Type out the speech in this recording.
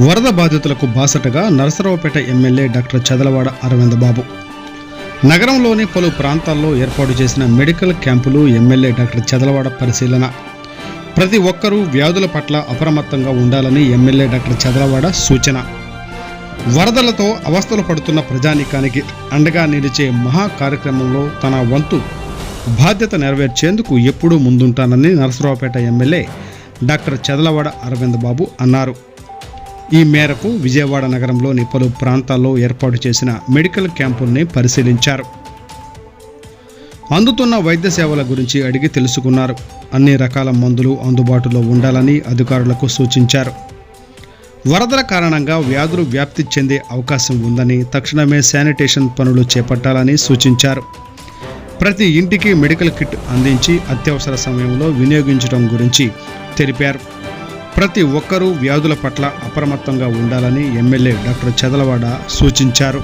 వరద బాధితులకు బాసటగా నరసరావుపేట ఎమ్మెల్యే డాక్టర్ చదలవాడ అరవింద్ బాబు. నగరంలోని పలు ప్రాంతాల్లో ఏర్పాటు చేసిన మెడికల్ క్యాంపులు ఎమ్మెల్యే డాక్టర్ చదలవాడ పరిశీలన. ప్రతి ఒక్కరూ వ్యాధుల పట్ల అప్రమత్తంగా ఉండాలని ఎమ్మెల్యే డాక్టర్ చదలవాడ సూచన. వరదలతో అవస్థలు పడుతున్న ప్రజానీకానికి అండగా నిలిచే మహా కార్యక్రమంలో తన వంతు బాధ్యత నెరవేర్చేందుకు ఎప్పుడూ ముందుంటానని నరసరావుపేట ఎమ్మెల్యే డాక్టర్ చదలవాడ అరవింద్ బాబు అన్నారు. ఈ మేరకు విజయవాడ నగరంలోని పలు ప్రాంతాల్లో ఏర్పాటు చేసిన మెడికల్ క్యాంపుల్ని పరిశీలించారు. అందుతున్న వైద్య సేవల గురించి అడిగి తెలుసుకున్నారు. అన్ని రకాల మందులు అందుబాటులో ఉండాలని అధికారులకు సూచించారు. వరదల కారణంగా వ్యాధులు వ్యాప్తి చెందే అవకాశం ఉందని తక్షణమే శానిటేషన్ పనులు చేపట్టాలని సూచించారు. ప్రతి ఇంటికి మెడికల్ కిట్ అందించి అత్యవసర సమయంలో వినియోగించడం గురించి తెలిపారు. ప్రతి ఒక్కరూ వ్యాధుల పట్ల అప్రమత్తంగా ఉండాలని ఎమ్మెల్యే డాక్టర్ చదలవాడ సూచించారు.